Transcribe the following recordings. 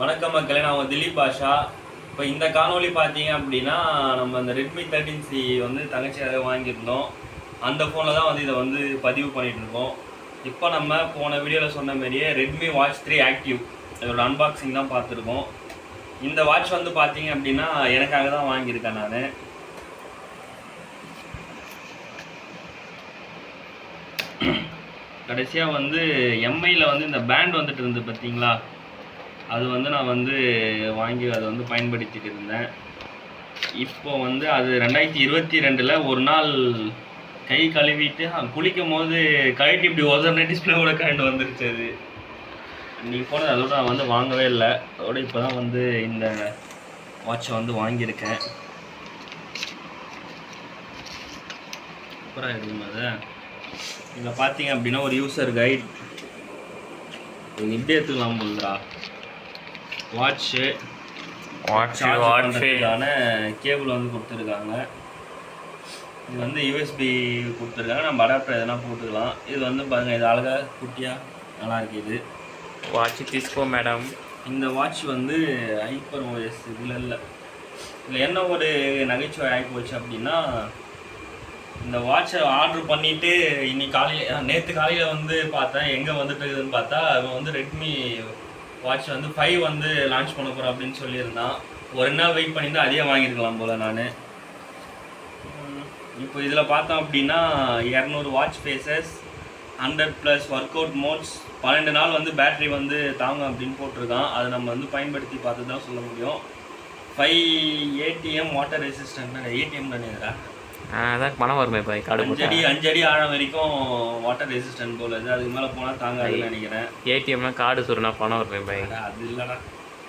வணக்கம் மக்களே நான் திலீப் பாஷா. இப்போ இந்த காணொளி பார்த்தீங்க அப்படின்னா நம்ம அந்த ரெட்மி தேர்ட்டின் சி வந்து தங்கச்சியாக வாங்கியிருந்தோம். அந்த ஃபோனில் தான் வந்து இதை வந்து பதிவு பண்ணிகிட்ருக்கோம் இப்போ நம்ம போன வீடியோவில் சொன்ன மாதிரியே ரெட்மி வாட்ச் த்ரீ ஆக்டிவ் இதோட அன்பாக்சிங் தான் பார்த்துருக்கோம். இந்த வாட்ச் வந்து பார்த்தீங்க அப்படின்னா எனக்காக தான் வாங்கியிருக்கேன் நான். கடைசியாக வந்து எம்ஐயில் வந்து இந்த பேண்ட் வந்துட்டு இருந்து பார்த்தீங்களா? அது வந்து நான் வந்து வாங்கி அதை வந்து பயன்படுத்திட்டு இருந்தேன். இப்போ வந்து அது ரெண்டாயிரத்தி இருபத்தி ரெண்டில் ஒரு நாள் கை கழுவிட்டு குளிக்கும் போது கழட்டி இப்படி ஒதர்ன டிஸ்பிளே கூட கரண்ட் வந்துருச்சு அது. நீங்கள் போனது அதோட நான் வந்து வாங்கவே இல்லை. அதோட இப்போ தான் வந்து இந்த வாட்சை வந்து வாங்கியிருக்கேன். சூப்பராக இருக்குமா அது? இதில் பார்த்தீங்க அப்படின்னா ஒரு யூசர் கைட் இது இப்படி எடுத்துக்கலாம் போதுரா வாட்ச்சு வாட்ச்சு வாட்ச்சுக்கான கேபிள் வந்து கொடுத்துருக்காங்க. இது வந்து யூஎஸ்பி கொடுத்துருக்காங்க. நம்ம அடாப்டர் எதனா போட்டுக்கலாம். இது வந்து பாருங்கள் இது அழகாக குட்டியாக நல்லா இருக்குது வாட்ச் தீஸ்கோ மேடம் இந்த வாட்ச் வந்து ஐப்பர் ஓஎஸ் இதில் இல்லை. இதில் என்ன ஒரு நகைச்சுவை ஆகி போச்சு அப்படின்னா இந்த வாட்சை ஆர்டர் பண்ணிவிட்டு இன்னைக்கு காலையில் நேற்று காலையில் வந்து பார்த்தேன். எங்கே வந்துட்டு இருக்குதுன்னு பார்த்தா அவன் வந்து ரெட்மி வாட்ச் வந்து ஃபைவ் வந்து லான்ச் பண்ண போகிறேன் அப்படின்னு சொல்லியிருந்தான். ஒரு நாள் வெயிட் பண்ணியிருந்தால் அதிகம் வாங்கியிருக்கலாம் போல் நான். இப்போ இதில் பார்த்தோம் அப்படின்னா இரநூறு watch faces hundred plus workout modes பன்னெண்டு நாள் வந்து பேட்ரி வந்து தாங்க அப்படின்னு போட்டிருக்கான். அதை நம்ம வந்து பயன்படுத்தி பார்த்து தான் சொல்ல முடியும். Five ATM water resistant ATM தானேடா அதான் பணம் வருமே இப்போ கார்டு அஞ்சடி போட்டா. அஞ்சடி ஆழம் வரைக்கும் வாட்டர் ரெசிஸ்டன்ட் போல இது அதுக்கு மேலே போனால் தாங்காதுன்னு நினைக்கிறேன். ஏடிஎம்னா கார்டு சொன்னா பணம் வருமே பை அட, அது இல்லைடா.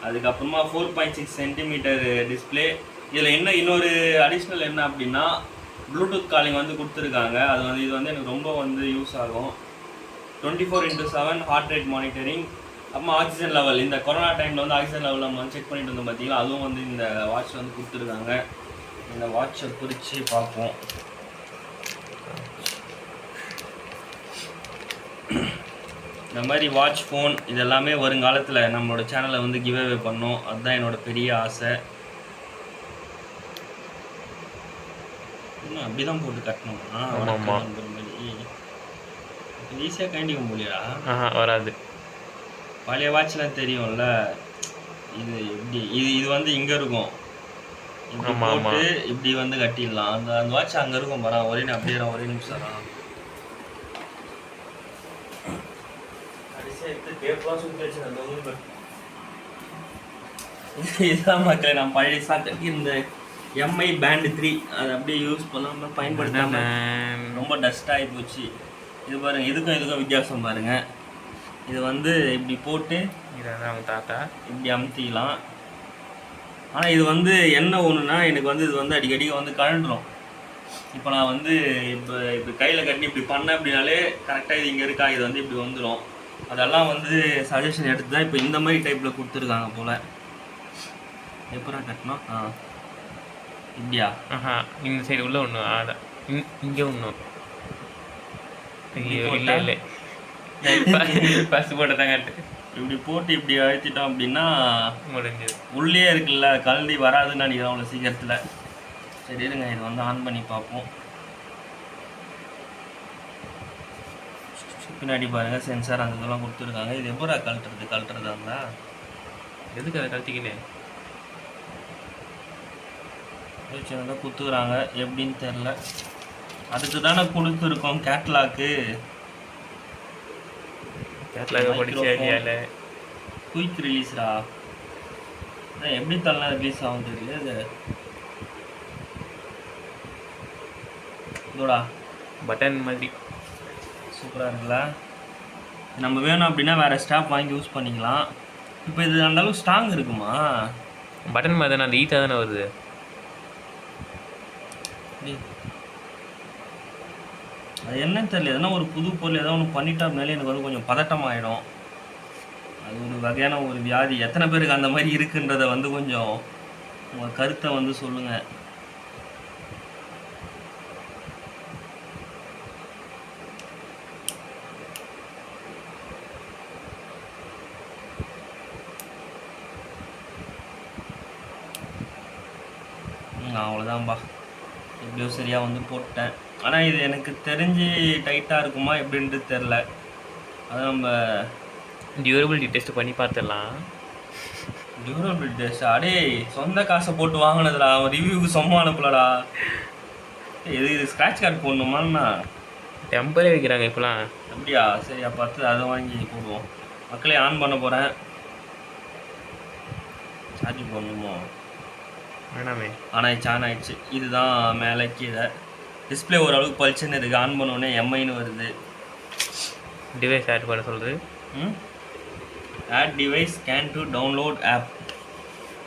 அதுக்கப்புறமா four point six centimetre display இதில் என்ன இன்னொரு அடிஷ்னல் என்ன அப்படின்னா ப்ளூடூத் காலிங் வந்து கொடுத்துருக்காங்க. அது வந்து இது வந்து எனக்கு ரொம்ப வந்து யூஸ் ஆகும். Twenty four into seven heart rate monitoring அப்புறமா ஆக்சிஜன் லெவல் இந்த கொரோனா டைமில் வந்து ஆக்சிஜன் லெவல் நம்ம செக் பண்ணிட்டு இருந்தோம் பார்த்தீங்களா அதுவும் வந்து இந்த வாட்ச் வந்து கொடுத்துருக்காங்க. இந்த வாட்சை பிரித்து பார்ப்போம். இந்த மாதிரி வாட்ச் ஃபோன் இது எல்லாமே வருங்காலத்தில் நம்மளோட சேனலை வந்து கிவ் அவே பண்ணோம். அதுதான் என்னோட பெரிய ஆசை. இன்னும் அப்படி தான் போட்டு கட்டணுமா. ஈஸியாக கைண்டிக்க முடியா வராது. பழைய வாட்ச்லாம் தெரியும்ல. இது இப்படி இது இது வந்து இங்கே இருக்கும். இப்படி. போட்டு இப்படி வந்து கட்டிடலாம். அந்த அந்த வாட்ச் அங்கே இருக்கும் பாரா. ஒரே அப்படியே ஒரே நிமிஷம் தான். இதுதான் மக்களே நான் பழைய சாக்கி இந்த எம்ஐ பேண்ட் த்ரீ அதை அப்படியே யூஸ் பண்ணாம பயன்படுத்தாம ரொம்ப டஸ்ட் ஆகி போச்சு. இது பாருங்க இதுக்கும் இதுக்கும் வித்தியாசம் பாருங்க. இது வந்து இப்படி போட்டு இதான் அவங்க தாத்தா. இப்படி அமுத்திக்கலாம் ஆனால் இது வந்து என்ன ஒன்றுனா எனக்கு வந்து இது வந்து அடிக்கடி வந்து கழண்டுரும். இப்போ நான் வந்து இப்போ இப்போ கையில் கட்டி இப்படி பண்ணேன் அப்படின்னாலே கரெக்டாக இது இங்கே இருக்கா இது வந்து இப்படி வந்துடும் அதெல்லாம் வந்து சஜஷன் எடுத்து தான் இப்போ இந்த மாதிரி டைப்பில் கொடுத்துருக்காங்க போல். எப்படா கட்டணும்? ஆ. இப்படியா? ஆஹா இந்த சைடு உள்ள ஒன்று ஆடா இங்கே ஒன்று ஐயோ இப்படி இல்லை இல்லை. ஃபஸ்ட் போட்டு தான் கட்டு இப்படி போட்டு இப்படி அழுத்திட்டோம் அப்படின்னா முடிஞ்சது உள்ளே இருக்குல்ல கழண்டி வராதுன்னு நினைக்கிறேன் அவ்வளோ சீக்கிரத்தில். சரி இருங்க இது வந்து ஆன் பண்ணி பார்ப்போம். பின்னாடி பாருங்க சென்சார் அந்த இதெல்லாம் கொடுத்துருக்காங்க. இது எப்படா கழட்டுறது? கழட்டுறதா இருந்தா எதுக்கு அதை கழட்டிக்கினே? சின்னதாக குத்துக்குறாங்க எப்படின்னு தெரில அதுக்கு தானே கொடுத்துருக்கோம் கேட்லாக்கு கேட்லாக படிச்சு ஐடியாவில் குயிக் ரிலீஸ்டா எப்படி தரலாம் ரிலீஸ் ஆகும் தெரியல இது. இதோடா. பட்டன் மாதிரி. சூப்பராக இருக்குல்ல? நம்ம வேணும் அப்படின்னா வேறு ஸ்டாப் வாங்கி யூஸ் பண்ணிக்கலாம். இப்போ இது அந்த அளவுக்கு ஸ்ட்ராங் இருக்குமா? பட்டன் மாதிரி தானே அந்த ஈட்டாக தானே வருது. என்னன்னு தெரியல. எதனா ஒரு புது பொருள் ஏதோ ஒன்று பண்ணிட்டாருனாலே எனக்கு வந்து கொஞ்சம் பதட்டம் பதட்டமாயிடும். அது ஒரு வகையான ஒரு வியாதி. எத்தனை பேருக்கு அந்த மாதிரி இருக்குன்றதை வந்து கொஞ்சம் உங்கள் கருத்தை வந்து சொல்லுங்கள் அவ்வளோதான்ப்பா எப்படியோ சரியாக வந்து போட்டேன். ஆனால் இது எனக்கு தெரிஞ்சு டைட்டாக இருக்குமா எப்படின்ட்டு தெரில அது நம்ம டியூரபிலிட்டி டெஸ்ட் பண்ணி பார்த்துடலாம் டியூரபிள் டெஸ்ட் அடே சொந்த காசை போட்டு வாங்கினதுடா. அவன் ரிவ்யூக்கு சும்மா அனுப்பலடா. இது இது ஸ்க்ராட்ச் கார்டு போடணுமாண்ணா? டெம்பரே வைக்கிறாங்க இப்போலாம். அப்படியா? சரி அடுத்து அதை வாங்கி போடுவோம். மக்களே ஆன் பண்ண போகிறேன் சார்ஜ் போடணுமோ? வேணாமே. ஆனால் ஆன் ஆயிடுச்சு. இதுதான் மேலே கீழே. டிஸ்பிளே ஓரளவுக்கு பளிச்சுன்னு இருக்குது ஆன் பண்ணோடனே எம்ஐன்னு வருது. டிவைஸ் ஆட் பண்ண சொல்கிறது ம்? Add device can to download app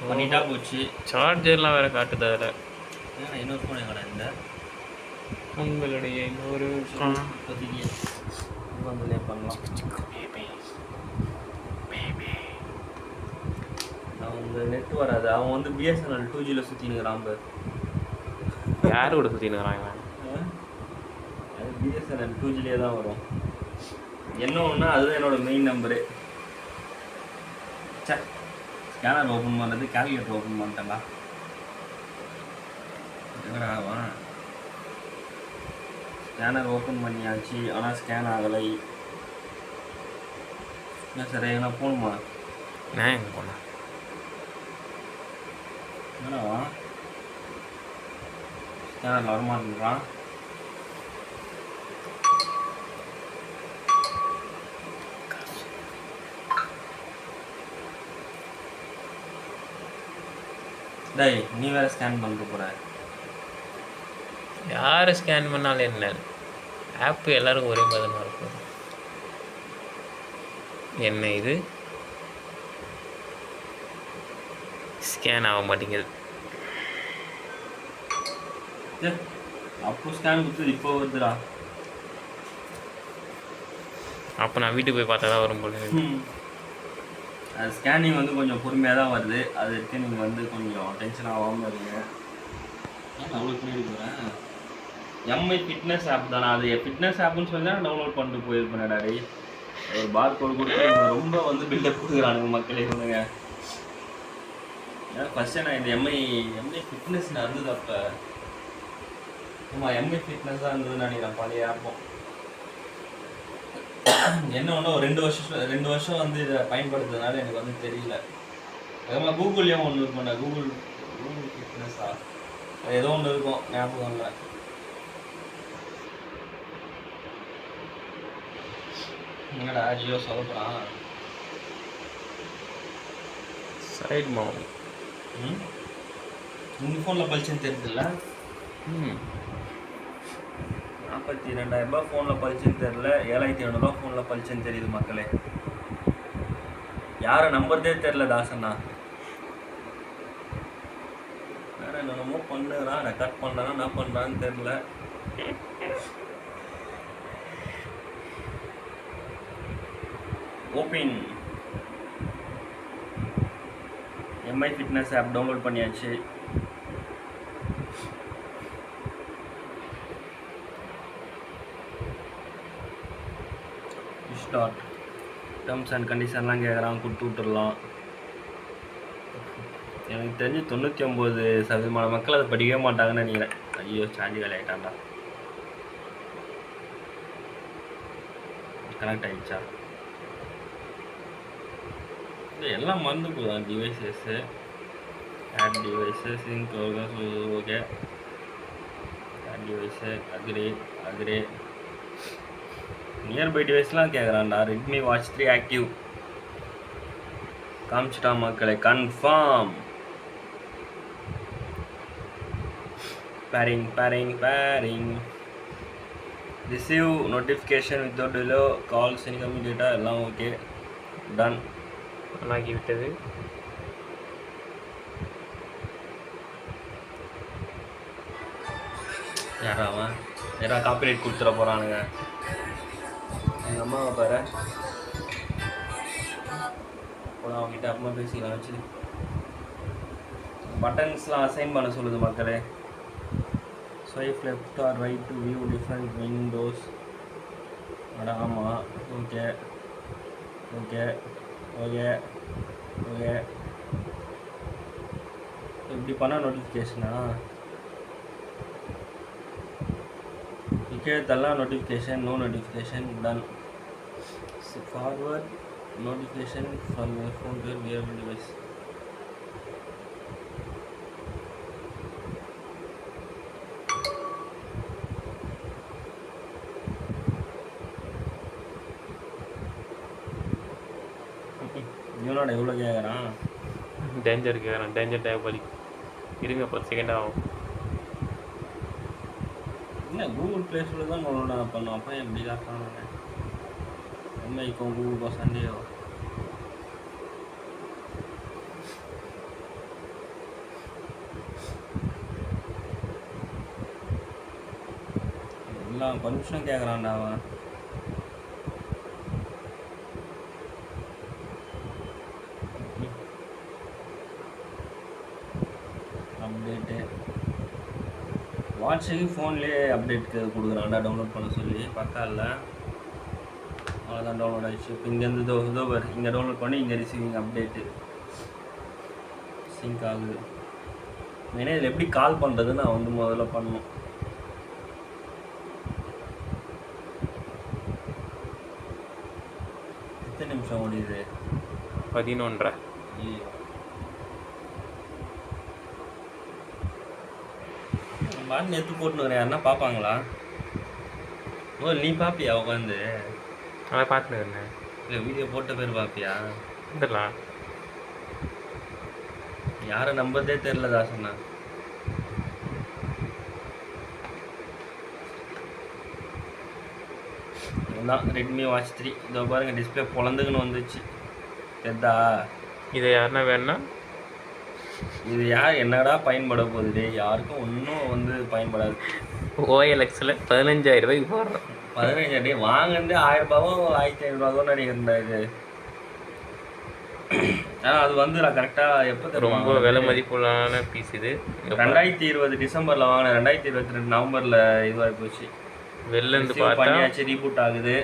பண்ணிட்டா போச்சு. சார்ஜர்லாம் வேறு காட்டுது அதில். இன்னொரு ஃபோன் எங்கடா இந்த? உங்களுடைய இன்னொரு பண்ணலாம். அவங்க நெட் வராது. அவன் வந்து பிஎஸ்என்எல் டூ ஜியில் சுற்றினுக்கிறான் யார் கூட சுற்றினுக்கிறாங்க அது பிஎஸ்என்எல் டூ ஜிலே தான் வரும். என்ன ஒன்றா அதுதான் என்னோட மெயின் நம்பரு சே ஸ்கேனர் ஓப்பன் பண்ணுறது கால்குலேட்டர் ஓப்பன் பண்ணிட்டேன்டா. எங்கடா அவன்? ஸ்கேனர் ஓப்பன் பண்ணியாச்சு ஆனால் ஸ்கேன் ஆகலை. என்ன சார் எங்கன்னா போகணுமா? நான் எங்கே போனேன் என்னடா ஸ்கேனர் வரமாட்டேன்றான் டேய் நீ வேற ஸ்கேன் பண்ணிட்டு போற. யார் ஸ்கேன் பண்ணாலும் என்ன? ஆப்பு எல்லாருக்கும் ஒரே மாதிரி தான் இருக்கும். என்ன இது? ஸ்கேன் ஆக மாட்டேங்குது. அப்போ ஸ்கேன் கொடுத்தது இப்போ வருதுடா. அப்போ நான் வீட்டுக்கு போய் பார்த்தா தான் வரும் போல ஸ்கேனிங் வந்து கொஞ்சம் பொறுமையாக தான் வருது. அது இருக்கு நீங்கள் வந்து கொஞ்சம் டென்ஷன் ஆகாமல் இருங்க. அவ்வளோ பின்னாடி போகிறேன் எம்ஐ ஃபிட்னஸ் ஆப் தானே? அது ஃபிட்னஸ் ஆப்னு சொல்லி தான் டவுன்லோட் பண்ணிட்டு போயிருப்பேன் டாடி. ஒரு பார் கோடு கொடுத்து ரொம்ப வந்து பில்டப் கொடுக்குறானுங்க மக்களே சொல்லுங்க ஏன்னா ஃபஸ்ட்டு நான் இந்த எம்ஐ எம்ஐ ஃபிட்னஸ் இருந்தது அப்போ. ஆமாம் எம்ஐ ஃபிட்னஸ் தான் இருந்ததுன்னு நினைக்கிறேன் பழைய ஆப்போம் என்ன ஒன்று ஒரு ரெண்டு வருஷம் ரெண்டு வருஷம் வந்து இதை பயன்படுத்துறதுனால எனக்கு வந்து தெரியல. அதே கூகுள்லேயும் ஒன்று இருக்கும்டா. கூகுள் கூகுள் ஃபிட்னஸா ஏதோ ஒன்று இருக்கும். ஞாபகம் இல்லை. என்னடா ஜியோ சொல்கிறான் சைடு மவுண்ட் ம்? உங்கள் ஃபோனில் பளிச்சுன்னு தெரியுதுல்ல? ம். நாற்பத்தி ரெண்டாயிரம் ரூபாய் ஃபோனில் பழிச்சுன்னு தெரில ஏழாயிரத்தி ஐநூறுரூவா ஃபோனில் பழிச்சுன்னு தெரியுது மக்களே. யாரை நம்புறதே தெரில தாசண்ணா. வேற என்னென்னமோ பண்ணுறான் ரெக்கார்ட் பண்ணுறானா என்ன பண்ணுறான்னு தெரில open Mi fitness app download பண்ணியாச்சு. ஸ்டார்ட் டேர்ம்ஸ் அண்ட் கண்டிஷன்லாம் கேட்குறான் கொடுத்து விட்டுடலாம். எனக்கு தெரிஞ்சு தொண்ணூற்றி ஒம்பது சதவீதமான மக்கள் அதை படிக்கவே மாட்டாங்கன்னு நினைக்கிறேன். ஐயோ சார்ஜ் காலி கனெக்ட் ஆகிடுச்சா இல்லை எல்லாம் மறந்து போதும் devices add devices sync okay add device agree agree nearby டிவைஸ்லாம் கேட்குறான்டா ரெட்மி வாட்ச் த்ரீ ஆக்டிவ் காமிச்சிட்டா மக்களை confirm pairing pairing pairing receive notification without டிலோ calls incoming எல்லாம் ஓகே டன் ஆகிவிட்டது விட்டது அவன்? யாரா காப்பிரைட் கொடுத்துட போகிறானுங்க எங்கள் அம்மாவை பாரு போனால் அவங்ககிட்ட அம்மா பேசிக்கலாம் வச்சு பட்டன்ஸ்லாம் அசைன் பண்ண சொல்லுது மக்களே. Swipe left or right to view different windows அட ஆமாம் ஓகே. ஓகே. ஓகே. ஓகே. இப்படி பண்ண நோட்டிஃபிகேஷனா கீழே தள்ளா notification no notification done forward notification from your phone to wearable device இவனோட எவ்வளோ கேட்குறான் டேஞ்சர் கேட்குறேன் டேஞ்சர் டேபலி இருங்க பத்து செகண்ட் ஆகும். என்ன கூகுள் ப்ளே தான் டவுன்லோட் பண்ணோம். அப்போ எப்படி காட்டுறாங்க எம்ஐக்கும் கூகுளுக்கும் சண்டேயோ எல்லாம் பர்மிஷன் கேட்குறான்டா அவன் அப்டேட்டு வாட்ஸுக்கு ஃபோன்லேயே அப்டேட் கொடுக்குறான்டா டவுன்லோட் பண்ண சொல்லி பக்கா இல்லை அவ்வளோதான் டவுன்லோட் ஆயிடுச்சு. இப்போ இங்கேருந்து இதோ பாரு. இங்கே டவுன்லோட் பண்ணி இங்கே ரிசீவிங் அப்டேட்டு சிங்க் ஆகுது. மெயினாக இதில் எப்படி கால் பண்ணுறது நான் வந்து முதல்ல பண்ணணும். எத்தனை நிமிஷம் ஓடிது? பதினொன்றரை. பாட்டு எடுத்து போட்டுன்னு யாருன்னா பார்ப்பாங்களா? ஓ நீ பாப்பியா உட்காந்து அதை பார்த்துன்னு இருந்தேன் இல்லை வீடியோ போட்ட பேர் பாப்பியா? வந்துடலாம் யாரை நம்பதே தெரில தாசண்ணா இதுதான் ரெட்மி வாட்ச் த்ரீ இதோ பாருங்க டிஸ்பிளே பொழந்துக்குன்னு வந்துச்சு. தெரிதா? இதை யாருன்னா வேணும்னா இது யார் என்னடா பயன்பட போகுது யாருக்கும் ஒன்றும் வந்து பயன்படாது. ஓஎல்எக்ஸில் பதினஞ்சாயிரம் ரூபாய்க்கு போடுறோம் பதினஞ்சு டே வாங்கினது ஆயிரம் ரூபாவோ ஆயிரத்தி ஐநூறுபாவோ நினைக்கிறேன் இது. ஆ அது வந்து நான் கரெக்டாக எப்போ ரொம்ப விலை மதிப்புள்ளான பீஸ் இது. ரெண்டாயிரத்தி இருபது டிசம்பரில் வாங்கினேன் ரெண்டாயிரத்தி இருபத்தி ரெண்டு நவம்பரில் இதுவாகி போச்சு. வெளில இருந்து பண்ணியாச்சு ரீபூட் ஆகுது.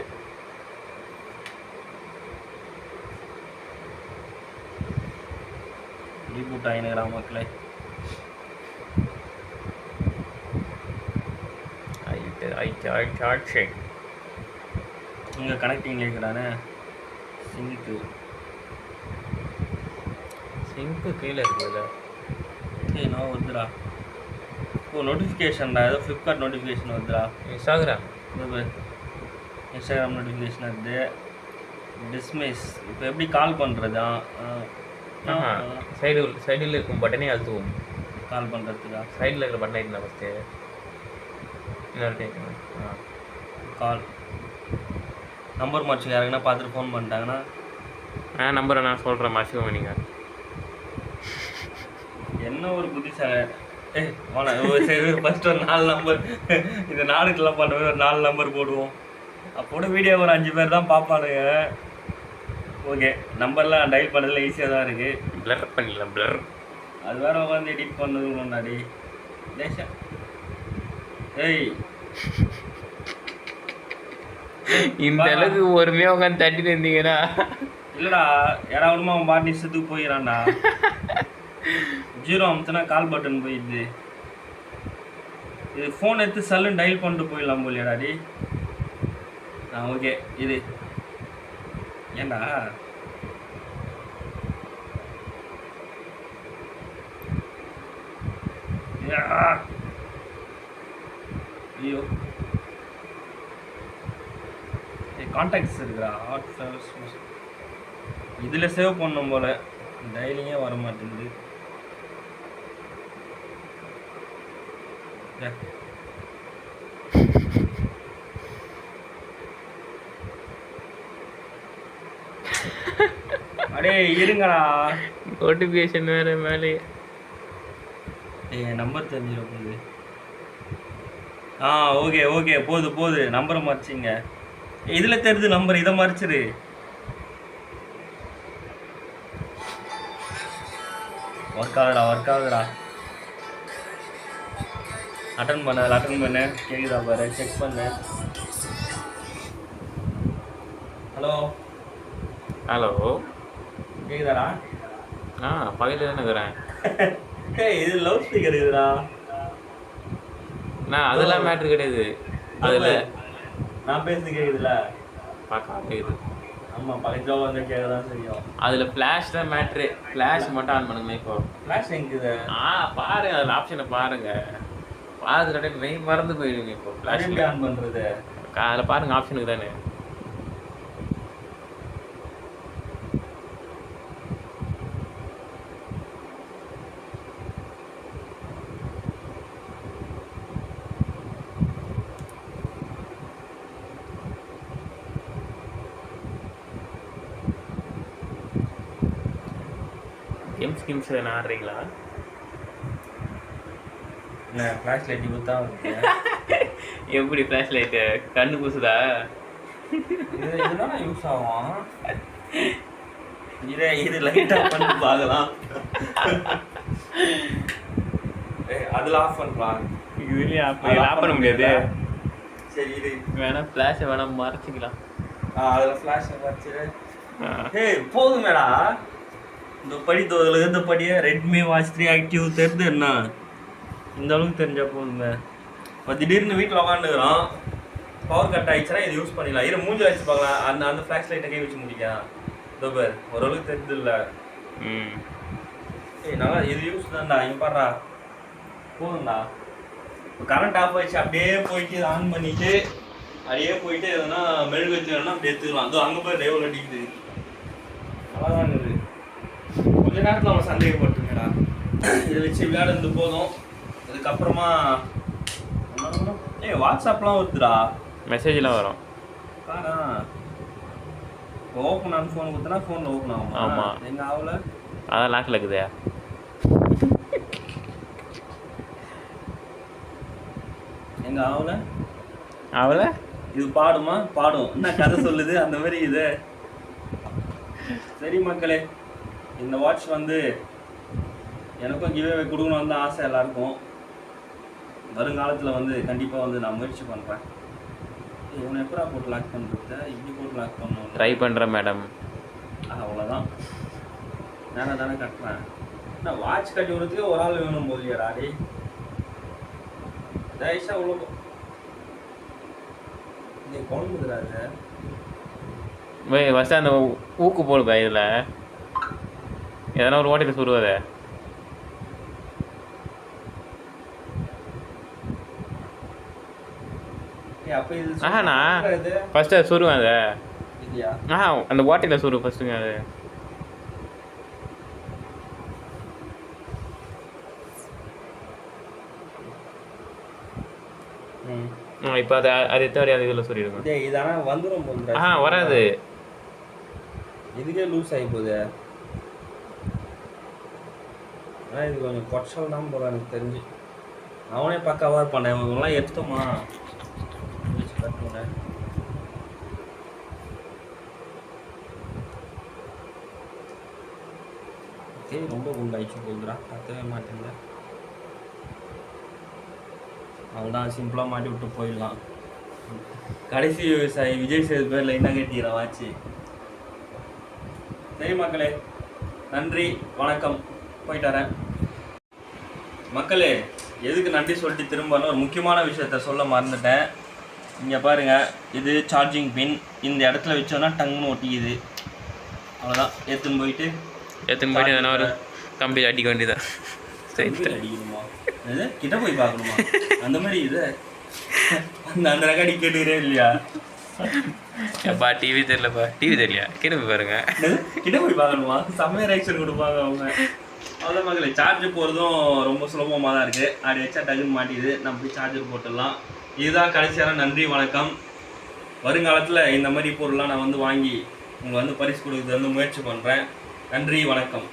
ரீபூட் ஆகினுக்கிறா மக்களே. ஐட்டு ஐட்டு ஆட்சி இங்கே கனெக்டிங் இருக்கிறானே சிங்க்கு சிங்க்கு கீழே இருக்குதுல்ல ஏய் நான் வருதுடா ஓ நோட்டிஃபிகேஷன்டா ஏதோ ஃப்ளிப்கார்ட் நோட்டிஃபிகேஷன் வருதுடா. இன்ஸ்டாகிராம் இன்ஸ்டாகிராம் நோட்டிஃபிகேஷன் வருது. டிஸ்மிஸ் இப்போ எப்படி கால் பண்ணுறதா சைடு சைடில் இருக்கும் பட்டனே அழுத்துவோம். கால் பண்ணுறதுக்கா சைடில் இருக்கிற பட்டன் இருந்தா ஃபஸ்ட்டு டைம் ஆ. கால். நம்பர் மாச்சு யாருக்குன்னா பார்த்துட்டு ஃபோன் பண்ணிட்டாங்கன்னா. ஆ நம்பரை நான் சொல்கிறேன் மறைச்சிக்கோங்க நீங்கள் என்ன ஒரு புத்திசாலி ஏ சரி ஃபர்ஸ்ட் ஒரு நாலு நம்பர் இந்த நாடுக்கெல்லாம் பண்ணுறது ஒரு நாலு நம்பர் போடுவோம். அப்போட வீடியோ ஒரு அஞ்சு பேர் தான் பார்ப்பானுங்க. ஓகே நம்பர்லாம் டைல் பண்ணுறதுல ஈஸியாக தான் இருக்குது பிளர் பண்ணிடலாம் பிளர் அது வேற உட்காந்து எடிட் பண்ணது முன்னாடி. தேஷா ஏய் இந்த அளவுக்கு பொறுமையாக உட்காந்து தட்டிட்டு இருந்தீங்கன்னா. இல்லைடா யாராவதுமா அவன் பாட்டி இஷ்டத்துக்கு போயிடறான்டா ஜீரோ அமுத்துனா கால் பட்டன் போயிடுது. இது ஃபோன் எடுத்து சல்லுன்னு டயல் பண்ணிட்டு போயிடலாம் போலியாடா டி ஆ ஓகே இது. ஏண்டா? யா. ஐயோ கான்டாக்ட்ஸ் இருக்குடா. ஹாட் சர்வீஸ் இதில் சேவ் பண்ணும் போல. டைலிங்கே வர மாட்டேங்குது. அடே இருங்கடா. நோட்டிஃபிகேஷன் வேறு மேலே ஏய் நம்பர் தெரிஞ்சிட போகுது. ஆ ஓகே ஓகே போது போது. நம்பரை மறைச்சிங்க. இதில் தெரியுது நம்பர் இதை மறைச்சிரு. ஒர்க் ஆகுதுடா ஒர்க் ஆகுதுடா. அட்டன் பண்ண அட்டன் பண்ணு. கேக்குதா பாரு செக் பண்ணு. ஹலோ ஹலோ கேக்குதாடா? ஆ பக்கத்தில் தானே இருக்கிறேன் இது லவுட் ஸ்பீக்கர் இருக்குதுடா. நான் அதெல்லாம் மேட்ரு கிடையாது. அதுல நான் பேசுறது கேக்குதுல்ல? பார்க்க ஆகுது ஆமா பக்கத்துல வந்து கேட்கதான் தெரியும். அதுல ஃபிளாஷ் தான் மேட்ரு ஃபிளாஷ் மட்டும் ஆன் பண்ணுங்க இப்போ ஃபிளாஷ் எங்குது? ஆ பாருங்க அதுல ஆப்ஷனை பாருங்க. மெயின் மறந்து போயிடுங்க இப்போ ஃபிளாஷ் ஆன் பண்றது. அதில் பாருங்க ஆப்ஷனுக்கு தானே. கேம்ஸ் எதனா ஆடுறீங்களா என்ன ஃபிளாஷ் லைட் குத்தா எப்படி ஃப்ளாஷ் லைட்டு கண்ணு பூசுதா இது இதெல்லாம் யூஸ் ஆகும். இதை இது லைட் ஆஃப் பண்ணி பார்க்கலாம். அதில் ஆஃப் பண்ணலாம் இதுலேயும் ஆஃப் ஆஃப் பண்ண முடியாது. சரி இது வேணா ஃப்ளாஷை வேணா மறைச்சிக்கலாம். ஆ அதில் ஃப்ளாஷ் ஆ. ஏய் போதுமேடா. இந்த படி தோதில் இந்த படியே ரெட்மி வாட்ச் த்ரீ ஆக்டிவ் தெரிஞ்சு என்ன? இந்த அளவுக்கு தெரிஞ்சா போதுங்க இப்போ திடீர்னு வீட்டில் உட்காந்துக்கிறோம் பவர் கட் ஆயிடுச்சுன்னா இது யூஸ் பண்ணிடலாம். இரு மூஞ்சி வச்சு பார்க்கலாம். அந்த அந்த ஃப்ளாஷ் லைட்டை கை வச்சு முடிக்கலாம் இதோ பேர் ஓரளவுக்கு தெரிஞ்சு இல்லை ம். ஏய் நல்லா இது யூஸ் தான்டா. இங்க பாடுறா போதும்டா. இப்போ கரண்ட் ஆஃப் ஆயிடுச்சு. அப்படியே போயிட்டு இதை ஆன் பண்ணிட்டு அப்படியே போயிட்டு எதுனா மெழுகு வச்சுக்கணும்னா அப்படி எடுத்துக்கலாம். அதோ அங்கே போய் லேவல் அடிக்குது நல்லா தான் நேரத்தில் அவன் சந்தேகப்பட்டுங்கடா இதை வச்சு விளையாடுறது போதும். இதுக்கப்புறமா ஏய் வாட்ஸ்அப்லாம் வருதுடா. மெசேஜ்லாம் வரும். பாரா. ஓப்பன் ஆன் ஃபோன் கொடுத்தனா ஃபோனில் ஓப்பன் ஆகுமா? ஆமா. எங்க ஆகல? அதான் லாக்கில் இருக்குதே. எங்க ஆகல? அவளை இது பாடுமா? பாடும். என்ன கதை சொல்லுது? அந்த மாதிரி இது. சரி மக்களே. இந்த வாட்ச் வந்து எனக்கும் கிவே கொடுக்கணும் தான் ஆசை எல்லாருக்கும். வருங்காலத்தில் வந்து கண்டிப்பாக வந்து நான் முயற்சி பண்ணுறேன் இவனை எப்படா போட்டு லாக் பண்ணுறது இப்படி போட்டு லாக் பண்ணணும். ட்ரை பண்ணுறேன் மேடம் அவ்வளோதான் நானே தானே கட்டுறேன். நான் வாட்ச் கட்டி விடுறதுக்கு ஒரு ஆள் வேணும் போலியாடா டேய். தயசா உள்ள நீ போய் ஃபஸ்ட்டு அந்த ஊக்கு போடுப்பா இதில். எதனா ஒரு அப்ப இது ஆஹாண்ணா. ஃபஸ்ட்டு அதை சுடுவேன் அதை? ஆஹா அந்த ஓட்டையில் சுடு ஃபஸ்ட்டுங்க அது. ஆ இப்போ அதை அது எத்தனை அது இதில் சொல்லிடுங்க இது ஆனா வந்துரும் போகுதுடா ஆஹா வராது. இதுக்கே லூஸ் ஆகி போகுது. ஆனால் இது கொஞ்சம் கொச்சல் தான் போல எனக்கு தெரிஞ்சு. அவனே பக்காவாக இருப்பானே இவங்கெல்லாம் எடுத்தோமா வச்சு ஓகே ரொம்ப குண்டாயிடுச்சு போகுதுடா. கத்தவே மாட்டேங்க அவ்வளோதான் சிம்பிளாக மாட்டி விட்டு போயிடலாம். கடைசி விவசாயி விஜய் சேதுபதி லைனாக கட்டிக்கிறான் வாச்சு சரி மக்களே நன்றி வணக்கம். போயிட்டு வரேன். மக்களே எதுக்கு நன்றி சொல்லிட்டு திரும்பணும்? ஒரு முக்கியமான விஷயத்த சொல்ல மறந்துட்டேன். இங்கே பாருங்க இது சார்ஜிங் பின் இந்த இடத்துல வச்சோன்னா டங்குன்னு ஒட்டிக்குது. அவ்வளோதான் எடுத்துன்னு போயிட்டு எடுத்துன்னு போயிட்டு எதனா ஒரு கம்பி அடிக்க வேண்டியதான் சரி கம்பியில அடிக்கணுமா? இது கிட்ட போய் பார்க்கணுமா? அந்த மாதிரி இது. அந்த அந்த ரெக்கார்டி கேட்டுக்கிறே இல்லையா? அப்பா டிவி தெரியலப்பா. டிவி தெரியல கீழே போய் பாருங்க? கிட்ட போய் பார்க்கணுமா? செம்மையா ரியாக்ஷன் கொடுப்பாங்க அவங்க. அவ்வளோ மகளே சார்ஜ் போகிறதும் ரொம்ப சுலபமாக தான் இருக்குது அப்படி வச்சா டக்குன்னு மாட்டிடுது. நம்ம போய் சார்ஜர் போட்டுடலாம். இதுதான் கடைசியான நன்றி வணக்கம். வருங்காலத்தில் இந்த மாதிரி பொருள்லாம் நான் வந்து வாங்கி உங்களை வந்து பரிசு கொடுக்குறது வந்து முயற்சி பண்ணுறேன் நன்றி வணக்கம்.